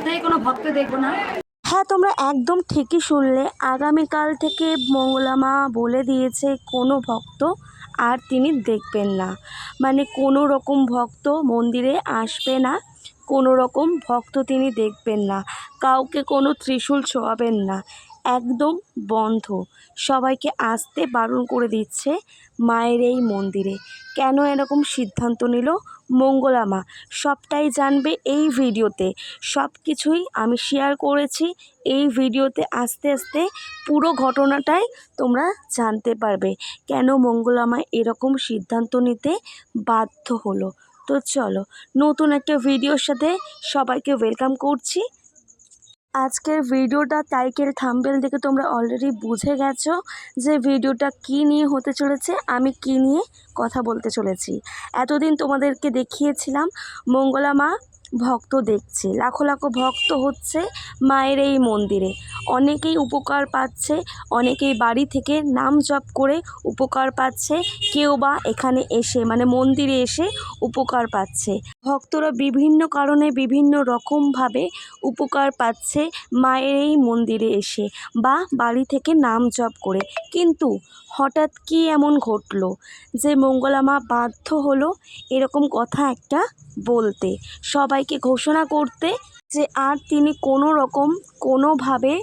থেকে কোনো ভক্ত দেখব না। হ্যাঁ তোমরা একদম ঠিকই শুনলে। আগামীকাল থেকে মঙ্গলামা বলে দিয়েছে, কোনো ভক্ত আর তিনি দেখবেন না। মানে কোনো রকম ভক্ত মন্দিরে আসবে না, কোনো রকম ভক্ত তিনি দেখবেন না। কাউকে কোনো ত্রিশূল ছোঁয়াবেন না। একদম বন্ধ। সবাইকে আসতে বারণ করে দিচ্ছে মায়ের এই মন্দিরে। কেন এরকম সিদ্ধান্ত নিল মঙ্গলা মা? সবটাই জানবে এই ভিডিওতে। সব কিছুই আমি শেয়ার করেছি এই ভিডিওতে আস্তে আস্তে পুরো ঘটনাটাই তোমরা জানতে পারবে। কেন মঙ্গলা মা এরকম সিদ্ধান্ত নিতে বাধ্য হলো? তো চলো, নতুন একটা ভিডিওর সাথে সবাইকে ওয়েলকাম করছি। আজকের ভিডিওটা টাইটেল থাম্বেল দেখে তোমরা অলরেডি বুঝে গেছো যে ভিডিওটা কি নিয়ে হতে চলেছে, আমি কি নিয়ে কথা বলতে চলেছি। এতদিন তোমাদেরকে দেখিয়েছিলাম, মঙ্গলা মা ভক্ত দেখছে। লাখো লাখো ভক্ত হচ্ছে মায়ের এই মন্দিরে। অনেকেই উপকার পাচ্ছে, অনেকেই বাড়ি থেকে নাম জপ করে উপকার পাচ্ছে, কেউ বা এখানে এসে মানে মন্দিরে এসে উপকার পাচ্ছে। ভক্তরা বিভিন্ন কারণে বিভিন্ন রকমভাবে উপকার পাচ্ছে মায়ের এই মন্দিরে এসে বা বাড়ি থেকে নাম জপ করে। কিন্তু হঠাৎ কি এমন ঘটলো যে মঙ্গলামা বাধ্য হলো এরকম কথা একটা বলতে? সবাইকে ঘোষণা করতে যে আর তিনি কোনো রকম, কোনোভাবে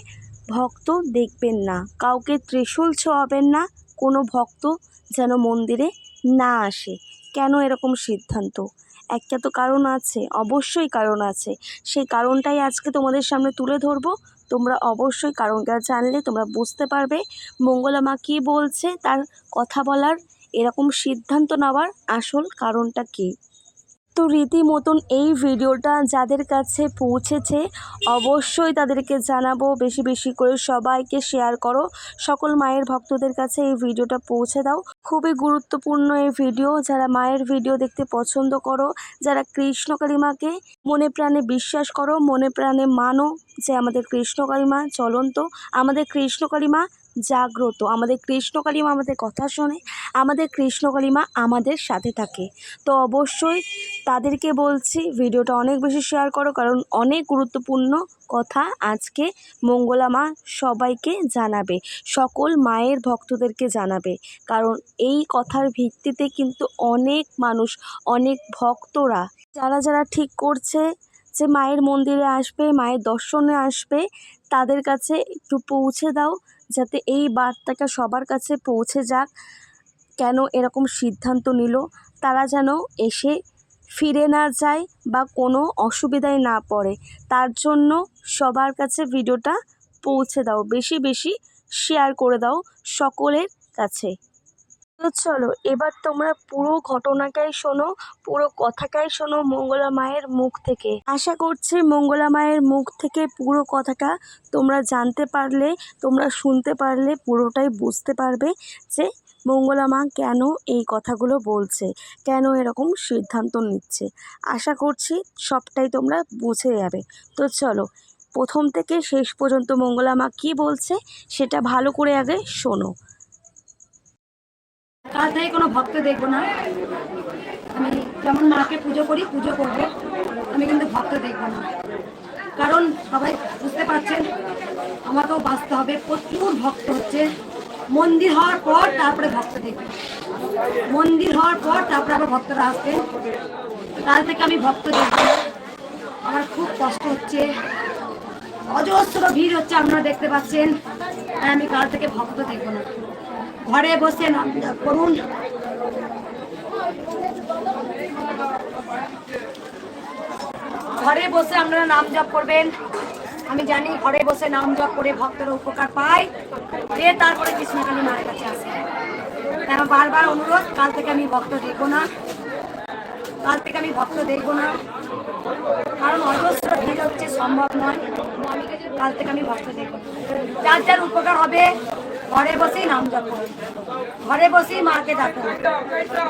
ভক্ত দেখবেন না। কাউকে ত্রিশূল ছোঁয়াবেন না, কোনো ভক্ত যেন মন্দিরে না আসে। কেন এরকম সিদ্ধান্ত? একটা তো কারণ আছে, অবশ্যই কারণ আছে। সেই কারণটাই আজকে তোমাদের সামনে তুলে ধরবো। তোমরা অবশ্যই কারণটা জানলে তোমরা বুঝতে পারবে। মঙ্গলা মা কী বলছে? তার কথা বলার এরকম সিদ্ধান্ত নেওয়ার আসল কারণটা কী? তো রীতিমতন এই ভিডিওটা যাদের কাছে পৌঁছেছে, অবশ্যই তাদেরকে জানাব। বেশি বেশি করে সবাইকে শেয়ার করো। সকল মায়ের ভক্তদের কাছে এই ভিডিওটা পৌঁছে দাও। খুবই গুরুত্বপূর্ণ এই ভিডিও। যারা মায়ের ভিডিও দেখতে পছন্দ করো, যারা কৃষ্ণকালী মাকে মনে প্রাণে বিশ্বাস করো, মনে প্রাণে মানো যে আমাদের কৃষ্ণকালী মা চলন্ত। আমাদের কৃষ্ণকালী মা জাগ্রত। আমাদের কৃষ্ণকালী মা আমাদের কথা শোনে, আমাদের কৃষ্ণকালী মা আমাদের সাথে থাকে। তো অবশ্যই তাদেরকে বলছি, ভিডিওটা অনেক বেশি শেয়ার করো, কারণ অনেক গুরুত্বপূর্ণ কথা আজকে মঙ্গলা মা সবাইকে জানাবে, সকল মায়ের ভক্তদেরকে জানাবে। কারণ এই কথার ভিত্তিতে কিন্তু অনেক মানুষ, অনেক ভক্তরা, যারা যারা ঠিক করছে যে মায়ের মন্দিরে আসবে, মায়ের দর্শনে আসবে, তাদের কাছে একটু পৌঁছে দাও। যাতে এই বার্তাটা সবার কাছে পৌঁছে যাক, কেন এরকম সিদ্ধান্ত নিল, তারা যেন এসে ফিরে না যায় বা কোনো অসুবিধায় না পড়ে। তার জন্য সবার কাছে ভিডিওটা পৌঁছে দাও, বেশি বেশি শেয়ার করে দাও সকলের কাছে। তো চলো, এবার তোমরা পুরো ঘটনাটাই শোনো, পুরো কথাটাই শোনো মঙ্গলা মায়ের মুখ থেকে। আশা করছি মঙ্গলা মায়ের মুখ থেকে পুরো কথাটা তোমরা জানতে পারলে, তোমরা শুনতে পারলে, পুরোটাই বুঝতে পারবে যে মঙ্গলা মা কেন এই কথাগুলো বলছে, কেন এরকম সিদ্ধান্ত নিচ্ছে। আশা করছি সবটাই তোমরা বুঝে যাবে। তো চলো, প্রথম থেকে শেষ পর্যন্ত মঙ্গলা মা কী বলছে, সেটা ভালো করে আগে শোনো। কাল থেকে কোনো ভক্ত দেখব না। আমি যেমন মাকে পুজো করি, পুজো করব। আমি কিন্তু ভক্ত দেখব না। কারণ সবাই বুঝতে পারছেন, আমাকেও বাঁচতে হবে। প্রচুর ভক্ত হচ্ছে। মন্দির হওয়ার পর তারপরে ভক্ত দেখবে। মন্দির হওয়ার পর তারপরে আবার ভক্তরা আসবে। কাল থেকে আমি ভক্ত দেখব। আমার খুব কষ্ট হচ্ছে। অজস্র ভিড় হচ্ছে, আপনারা দেখতে পাচ্ছেন। আর আমি কাল থেকে ভক্ত দেখব না। ঘরে বসে করুন। ঘরে বসে আপনারা নাম জপ করবেন। আমি জানি ঘরে বসে নাম জপ করে ভক্তরা উপকার পায়। দিয়ে তারপরে কৃষ্ণকালী মায়ের কাছে আসে। কেন বারবার অনুরোধ, কাল থেকে আমি ভক্ত দেখব না। কাল থেকে আমি ভক্ত দেখব না। কারণ অজস্র ভিড় হচ্ছে, সম্ভব নয়। কাল থেকে আমি ভক্ত দেখব। যার যার উপকার হবে ঘরে বসেই নাম জপ ঘরে বসেই মাকে ডাকুন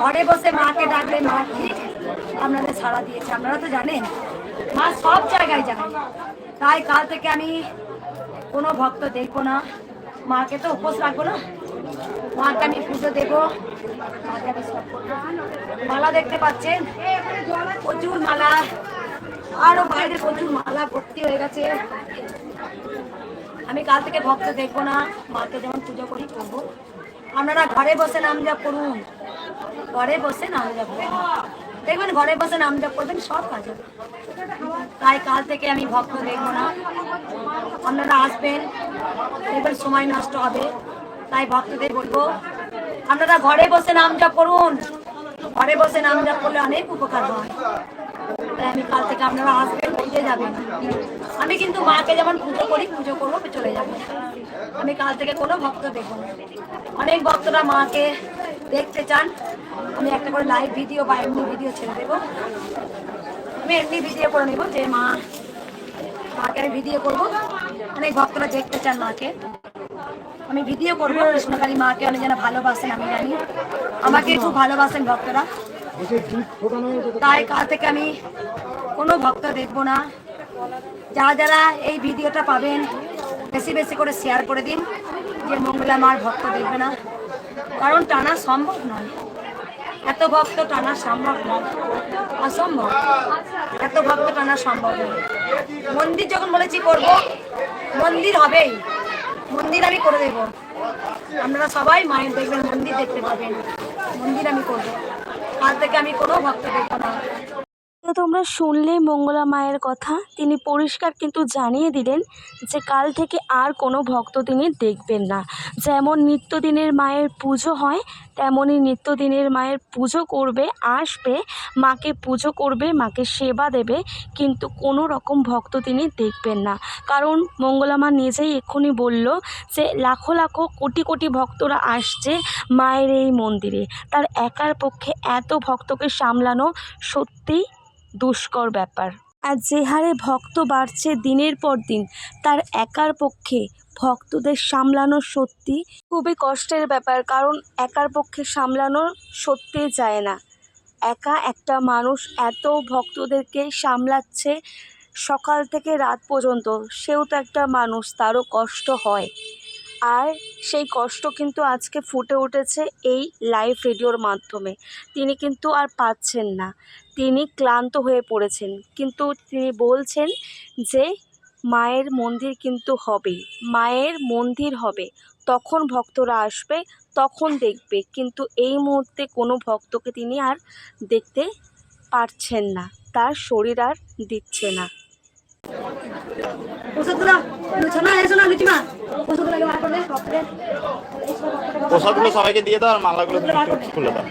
ঘরে বসে মাকে ডাকলে মা ঠিক আপনাদের সাড়া দিয়েছে, আপনারা তো জানেন? মা সব জায়গায় জানেন তাই কাল থেকে আমি কোনো ভক্ত দেখব না। মাকে তো উপোস রাখব না? মাকে আমি পুজো দেবো। মাকে আমি সব মালা দেখতে পাচ্ছেন? প্রচুর মালা। আরও বাইরে প্রচুর মালা ভর্তি হয়ে গেছে। আমি কাল থেকে ভক্ত দেখব না, মাকে যেমন পুজো করি করব। আপনারা ঘরে বসে নাম জপ করুন। ঘরে বসে নাম জপ করুন। দেখবেন ঘরে বসে নাম জপ করবেন, সব কাজ তাই কাল থেকে আমি ভক্ত দেখব না। আপনারা আসবেন, দেখবেন সময় নষ্ট হবে। তাই ভক্তদের বলব, আপনারা ঘরে বসে নাম জপ করুন। ঘরে বসে নাম জপ করলে অনেক উপকার হয়। আমি কাল থেকে আপনারা আসবেন বুঝে যাবেন। আমি কিন্তু মাকে যেমন পুজো করি, পুজো করব চলে যাব। আমি কাল থেকে কোনো ভক্ত দেখব না। অনেক ভক্তরা মাকে দেখতে চান। আমি একটা করে লাইভ ভিডিও বা এমনি ভিডিও ছেড়ে দেবো। আমি এমনি ভিডিও করে নেব যে মা, মাকে আমি ভিডিও করব। অনেক ভক্তরা দেখতে চান মাকে। আমি ভিডিও করব, কৃষ্ণকালী মাকে অনেক যেন ভালোবাসেন, আমি জানি। আমাকে খুব ভালোবাসেন ভক্তরা। তাই কাল থেকে আমি কোনো ভক্ত দেখব না। যারা যারা এই ভিডিওটা পাবেন, বেশি বেশি করে শেয়ার করে দিন, যে মঙ্গলা মার ভক্ত দেখবে না। কারণ টানা সম্ভব নয়। এত ভক্ত টানা সম্ভব নয়। অসম্ভব। এত ভক্ত টানা সম্ভব নয়। মন্দির যখন বলেছি করব, মন্দির হবেই। মন্দির আমি করে দেবো। আপনারা সবাই মায়ের দেখবেন, মন্দির দেখতে পাবেন। মন্দির আমি করব। কাল থেকে আমি কোনো ভক্ত দেখব না। তো তোমরা শুনলে মঙ্গলা মায়ের কথা। তিনি পরিষ্কার কিন্তু জানিয়ে দিলেন যে কাল থেকে আর কোনো ভক্ত তিনি দেখবেন না। যেমন নিত্যদিনের মায়ের পুজো হয় তেমনই নিত্যদিনের মায়ের পুজো করবে, আসবে, মাকে পুজো করবে, মাকে সেবা দেবে, কিন্তু কোনো রকম ভক্ত তিনি দেখবেন না। কারণ মঙ্গলা মা নিজেই এক্ষুনি বলল যে লাখো লাখো কোটি কোটি ভক্তরা আসছে মায়ের এই মন্দিরে। তার একার পক্ষে এত ভক্তকে সামলানো সত্যিই দুষ্কর ব্যাপার। আর যে হারে ভক্ত বাড়ছে দিনের পর দিন, তার একার পক্ষে ভক্তদের সামলানো সত্যি খুবই কষ্টের ব্যাপার, কারণ একার পক্ষে সামলানো সত্যি যায় না। একা একটা মানুষ এত ভক্তদেরকে সামলাচ্ছে সকাল থেকে রাত পর্যন্ত, সেও তো একটা মানুষ, তারও কষ্ট হয়। আর সেই কষ্ট কিন্তু আজকে ফুটে উঠেছে এই লাইভ রেডিওর মাধ্যমে। তিনি কিন্তু আর পাচ্ছেন না। তিনি ক্লান্ত হয়ে পড়েছেন। কিন্তু তিনি বলছেন যে, মায়ের মন্দির কিন্তু হবে। মায়ের মন্দির হবে। তখন ভক্তরা আসবে, তখন দেখবে। কিন্তু এই মুহূর্তে কোনো ভক্তকে তিনি আর দেখতে পারছেন না। তার শরীর আর দিচ্ছে না। প্রসাদগুলো সবাইকে দিয়ে দাও আর মালাগুলো খুলে দাও।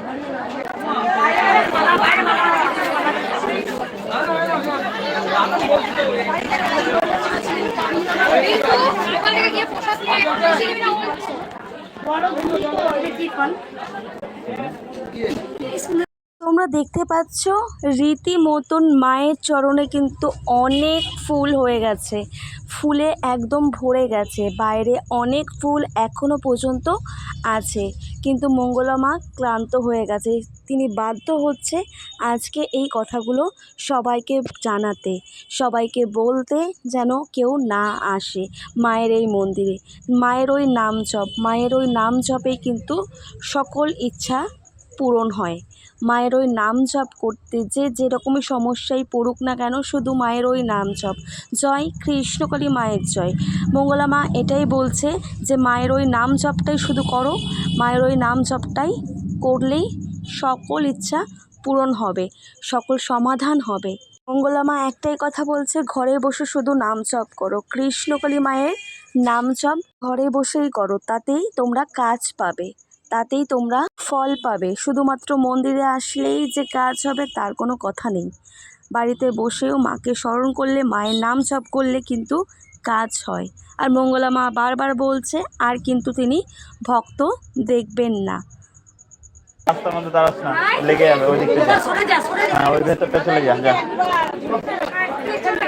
বড় তোমরা দেখতে পাচ্ছ, রীতিমতন মায়ের চরণে কিন্তু অনেক ফুল হয়ে গেছে। ফুলে একদম ভরে গেছে। বাইরে অনেক ফুল এখনও পর্যন্ত আছে। কিন্তু মঙ্গলা মা ক্লান্ত হয়ে গেছে। তিনি বাধ্য হচ্ছে আজকে এই কথাগুলো সবাইকে জানাতে, সবাইকে বলতে যেন কেউ না আসে মায়ের এই মন্দিরে। মায়ের ওই নাম জপ মায়ের ওই নাম জপেই কিন্তু সকল ইচ্ছা পূরণ হয়। মায়ের ওই নাম জপ করতে যে যেরকমই সমস্যায় পড়ুক না কেন শুধু মায়ের ওই নাম জপ। জয় কৃষ্ণকালী মায়ের জয়। মঙ্গলা মা এটাই বলছে যে মায়ের ওই নাম জপটাই শুধু করো, মায়ের ওই নাম জপটাই করলেই সকল ইচ্ছা পূরণ হবে, সকল সমাধান হবে। মঙ্গলা মা একটাই কথা বলছে, ঘরে বসে শুধু নাম জপ করো। কৃষ্ণকালী মায়ের নাম জপ ঘরে বসেই করো, তাতেই তোমরা কাজ পাবে। তাতেই তোমরা ফল পাবে। শুধুমাত্র মন্দিরে আসলেই যে কাজ হবে তার কোনো কথা নেই। বাড়িতে বসেও মাকে স্মরণ করলে, মায়ের নাম জপ করলে কিন্তু কাজ হয়। আর মঙ্গলা মা বারবার বলছে, আর কিন্তু তিনি ভক্ত দেখবেন না। রাস্তার মধ্যে দাঁড়াস না, লেগে যাবে, ওই দিক থেকে যা। সরে যা সরে যা।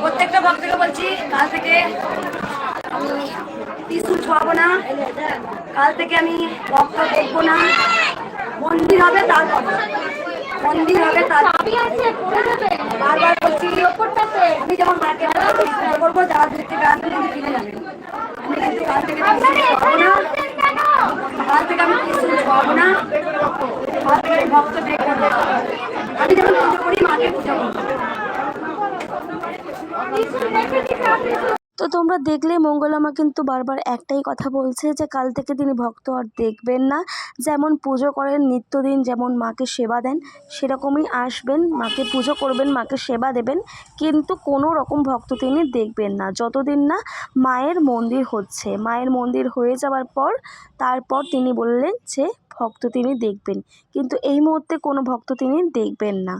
প্রত্যেকটা ভক্তকে বলছি কাল থেকে আমি ত্রিশুল ছোঁয়াবো না। কাল থেকে আমি ভক্ত দেখব না। মন্দির হবে তারপর মন্দির হবে তারপর বারবার বলছি আমি যেমন মার্কেট করব যারা দূর থেকে কিনে যাবে। আমি কিন্তু কাল থেকে কাল থেকে আমি ত্রিশুল ছোঁয়াবো না। তো তোমরা দেখলে মঙ্গলামা কিন্তু বারবার একটাই কথা বলছে যে কাল থেকে তিনি ভক্ত আর দেখবেন না। যেমন পুজো করেন, নিত্যদিন যেমন মাকে সেবা দেন, সেরকমই আসবেন। মাকে পুজো করবেন, মাকে সেবা দেবেন। কিন্তু কোনো রকম ভক্ত তিনি দেখবেন না। যতদিন না মায়ের মন্দির হচ্ছে। মায়ের মন্দির হয়ে যাওয়ার পর, তারপর তিনি বললেন যে ভক্ত তিনি দেখবেন। কিন্তু এই মুহূর্তে কোনো ভক্ত তিনি দেখবেন না।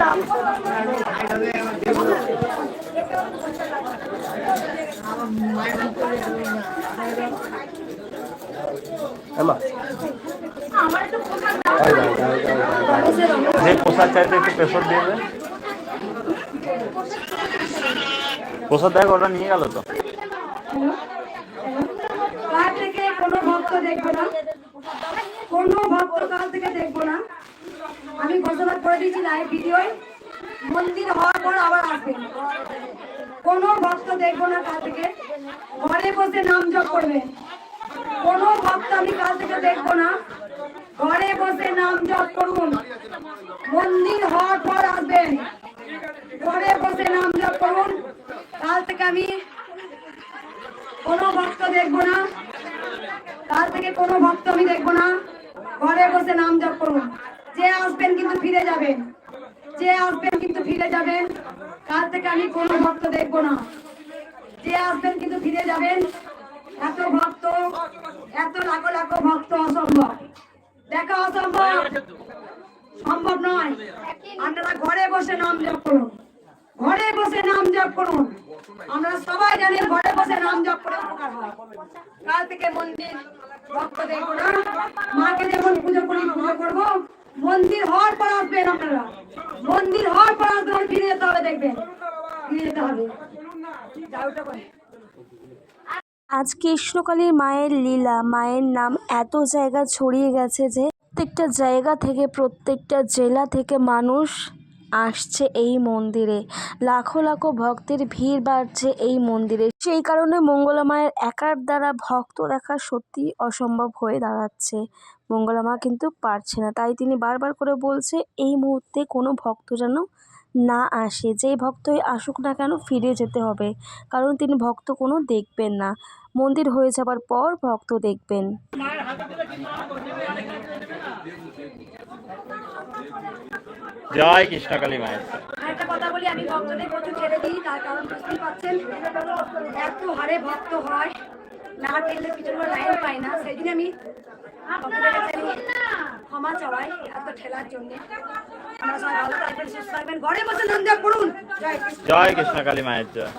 দাম যে প্রসাদ চাইতে একটু প্রেশার দিয়ে দেন প্রসাদ দেখ, ওটা নিয়ে গেল তো। আমি ঘোষণা করে দিয়েছি লাইভ ভিডিওয় মন্দির হওয়ার পর আবার আসবেন কোনো ভক্ত দেখব না কাল থেকে। ঘরে বসে নাম জপ করবেন কোনো ভক্ত আমি কাল থেকে দেখব না? ঘরে বসে নাম জপ করুন। মন্দির হওয়ার পর আসবেন। ঘরে বসে নাম জপ করুন। কাল থেকে আমি কোনো ভক্ত দেখব না। কাল থেকে কোনো ভক্ত আমি দেখব না। ঘরে বসে নাম জপ করুন যে আসবেন কিন্তু ফিরে যাবেন। যে আসবেন কিন্তু ফিরে যাবেন। কাল থেকে আমি কোনো ভক্ত দেখব না। যে আসবেন কিন্তু ফিরে যাবেন। এত ভক্ত, এত লাখো লাখো ভক্ত অসম্ভব। দেখা অসম্ভব। সম্ভব নয়। আপনারা ঘরে বসে নাম জপ করুন। ঘরে বসে নাম জপ করুন। আমরা সবাই জানি ঘরে বসে নাম জপ করে উপকার হয়। কাল থেকে মন্দির ভক্ত দেখব মাকে যেমন পুজো করি পুজো করব। মন্দির হওয়ার পর আসবেন আপনারা। মন্দির হওয়ার পর আসবেন, ফিরে যেতে হবে, দেখবেন। ফিরে যেতে হবে। যাও ওটা করে। আজ কৃষ্ণকালীর মায়ের লীলা। মায়ের নাম এত জায়গা ছড়িয়ে গেছে যে প্রত্যেকটা জায়গা থেকে, প্রত্যেকটা জেলা থেকে মানুষ আসছে এই মন্দিরে। লাখো লাখো ভক্তের ভিড় বাড়ছে এই মন্দিরে। সেই কারণে মঙ্গলা মায়ের একার দ্বারা ভক্ত দেখা সত্যি অসম্ভব হয়ে দাঁড়াচ্ছে। মঙ্গলা মা কিন্তু পারছে না। তাই তিনি বারবার করে বলছে, এই মুহূর্তে কোনো ভক্ত যেন না আসে। যেই ভক্তই আসুক না কেন ফিরে যেতে হবে। কারণ তিনি ভক্ত কোনো দেখবেন না। মন্দির হয়ে যাবার পর ভক্ত দেখবেন। জয় কৃষ্ণকালী মায়ের আরেকটা কথা বলি আমি ভক্তদের প্রচুর ছেড়ে দিই তার কারণ বুঝতেই পারছেন এত হারে ভক্ত হয় না পিছনে লাইন পাই না সেই জন্য আমি ক্ষমা চাওয়াই এত ঠেলার জন্য। আমরা সবাই ভালো থাকবেন সুস্থ থাকবেন ঘরে বসে করুন জয় কৃষ্ণ কৃষ্ণকালী মায়ের জয়।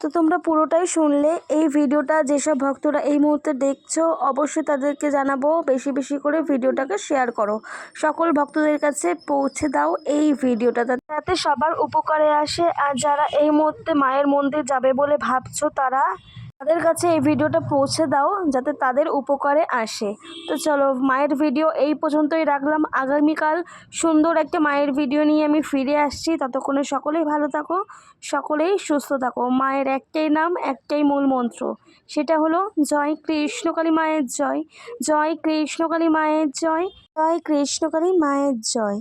তো তোমরা পুরোটাই শুনলে। এই ভিডিওটা যেসব ভক্তরা এই মুহূর্তে দেখছ, অবশ্যই তাদেরকে জানাব, বেশি বেশি করে ভিডিওটাকে শেয়ার করো। সকল ভক্তদের কাছে পৌঁছে দাও এই ভিডিওটা, যাতে সবার উপকারে আসে। আর যারা এই মুহূর্তে মায়ের মন্দির যাবে বলে ভাবছ তারা তাদের কাছে এই ভিডিওটা পৌঁছে দাও যাতে তাদের উপকারে আসে। তো চলো, মায়ের ভিডিও এই পর্যন্তই রাখলাম। আগামীকাল সুন্দর একটা মায়ের ভিডিও নিয়ে আমি ফিরে আসছি। ততক্ষণে সকলেই ভালো থাকো, সকলেই সুস্থ থাকো। মায়ের একটাই নাম, একটাই মূল মন্ত্র। সেটা হলো, জয় কৃষ্ণকালী মায়ের জয়। জয় কৃষ্ণকালী মায়ের জয়। জয় কৃষ্ণকালী মায়ের জয়।